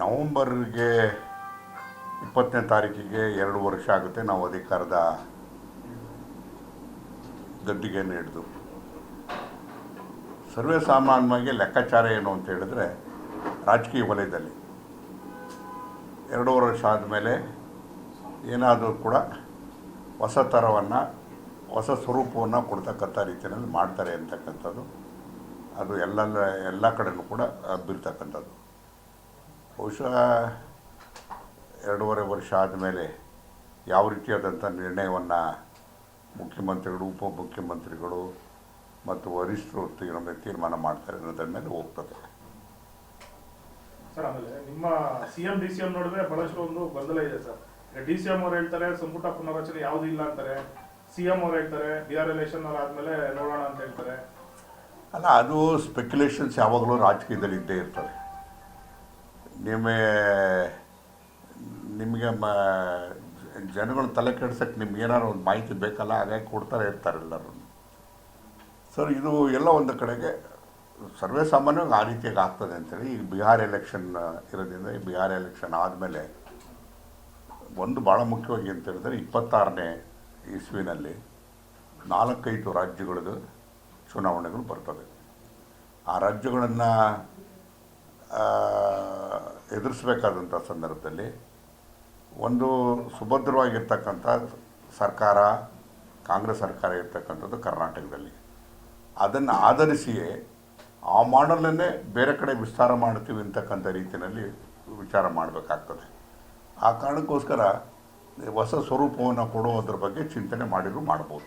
ನವಂಬರ್ಗೆ ಇಪ್ಪತ್ತನೇ ತಾರೀಕಿಗೆ ಎರಡು ವರ್ಷ ಆಗುತ್ತೆ ನಾವು ಅಧಿಕಾರದ ಗದ್ದಿಗೆಯನ್ನು ಹಿಡಿದು. ಸರ್ವೇ ಸಾಮಾನ್ಯವಾಗಿ ಲೆಕ್ಕಾಚಾರ ಏನು ಅಂತ ಹೇಳಿದ್ರೆ ರಾಜಕೀಯ ವಲಯದಲ್ಲಿ. ಎರಡೂವರೆ ವರ್ಷ ಆದಮೇಲೆ ಏನಾದರೂ ಕೂಡ ಹೊಸ ಥರವನ್ನು ಹೊಸ ಸ್ವರೂಪವನ್ನು ಕೊಡ್ತಕ್ಕಂಥ ರೀತಿಯಲ್ಲಿ ಮಾಡ್ತಾರೆ ಅಂತಕ್ಕಂಥದ್ದು. ಅದು ಎಲ್ಲ ಎಲ್ಲ ಕಡೆನೂ ಕೂಡ ಹಬ್ಬಿರ್ತಕ್ಕಂಥದ್ದು ಬಹುಶಃ ಎರಡೂವರೆ ವರ್ಷ ಆದಮೇಲೆ ಯಾವ ರೀತಿಯಾದಂಥ ನಿರ್ಣಯವನ್ನು ಮುಖ್ಯಮಂತ್ರಿಗಳು ಉಪಮುಖ್ಯಮಂತ್ರಿಗಳು ಮತ್ತು ವರಿಷ್ಠರು ತೀರ್ಮ ತೀರ್ಮಾನ ಮಾಡ್ತಾರೆ ಅನ್ನೋದ್ರ ಮೇಲೆ ಹೋಗ್ತದೆ. ಸರ್ ಆಮೇಲೆ ನಿಮ್ಮ ಸಿಎಂ ಡಿ ಸಿ ಎಂ ನೋಡಿದ್ರೆ ಬಹಳಷ್ಟು ಒಂದು ಗೊಂದಲ ಇದೆ ಸರ್. ಡಿ ಸಿ ಎಂ ಅವ್ರು ಹೇಳ್ತಾರೆ ಸಂಪುಟ ಪುನರ್ರಚನೆ ಯಾವುದೂ ಇಲ್ಲ ಅಂತಾರೆ. ಸಿ ಎಂ ಅವ್ರು ಹೇಳ್ತಾರೆ ಬಿ ಆರ್ ಎಲೆಕ್ಷನ್ ಅವ್ರು ಆದಮೇಲೆ ನೋಡೋಣ ಅಂತ ಹೇಳ್ತಾರೆ. ಅಲ್ಲ ಅದು ಸ್ಪೆಕ್ಯುಲೇಷನ್ಸ್ ಯಾವಾಗಲೂ ರಾಜಕೀಯದಲ್ಲಿ ಇದ್ದೇ ಇರ್ತದೆ. ನಿಮ್ಮ ನಿಮಗೆ ಮ ಜನಗಳ ತಲೆ ಕೆಡ್ಸಕ್ಕೆ ನಿಮ್ಗೆ ಏನಾದ್ರು ಒಂದು ಮಾಹಿತಿ ಬೇಕಲ್ಲ, ಹಾಗಾಗಿ ಕೊಡ್ತಾರೆ ಇರ್ತಾರೆ ಎಲ್ಲರೂ. ಸರ್, ಇದು ಎಲ್ಲ ಒಂದು ಕಡೆಗೆ ಸರ್ವೇ ಸಾಮಾನ್ಯವಾಗಿ ಆ ರೀತಿಯಾಗಿ ಆಗ್ತದೆ ಅಂತೇಳಿ ಈಗ ಬಿಹಾರ್ ಎಲೆಕ್ಷನ್ ಇರೋದ್ರಿಂದ ಈ ಬಿಹಾರ್ ಎಲೆಕ್ಷನ್ ಆದಮೇಲೆ ಒಂದು ಭಾಳ ಮುಖ್ಯವಾಗಿ ಅಂತ ಹೇಳಿದ್ರೆ ಇಪ್ಪತ್ತಾರನೇ ಇಸ್ವಿನಲ್ಲಿ ನಾಲ್ಕೈದು ರಾಜ್ಯಗಳದ್ದು ಚುನಾವಣೆಗಳು ಬರ್ತವೆ. ಆ ರಾಜ್ಯಗಳನ್ನು ಎದುರಿಸಬೇಕಾದಂಥ ಸಂದರ್ಭದಲ್ಲಿ ಒಂದು ಸುಭದ್ರವಾಗಿರ್ತಕ್ಕಂಥ ಸರ್ಕಾರ, ಕಾಂಗ್ರೆಸ್ ಸರ್ಕಾರ ಇರ್ತಕ್ಕಂಥದ್ದು ಕರ್ನಾಟಕದಲ್ಲಿ. ಅದನ್ನು ಆಧರಿಸಿಯೇ ಆ ಮಾಡಲನ್ನೇ ಬೇರೆ ಕಡೆ ವಿಸ್ತಾರ ಮಾಡ್ತೀವಿ ಅಂತಕ್ಕಂಥ ರೀತಿಯಲ್ಲಿ ವಿಚಾರ ಮಾಡಬೇಕಾಗ್ತದೆ. ಆ ಕಾರಣಕ್ಕೋಸ್ಕರ ಹೊಸ ಸ್ವರೂಪವನ್ನು ಕೊಡುವುದ್ರ ಬಗ್ಗೆ ಚಿಂತನೆ ಮಾಡಿದರೂ ಮಾಡ್ಬೋದು.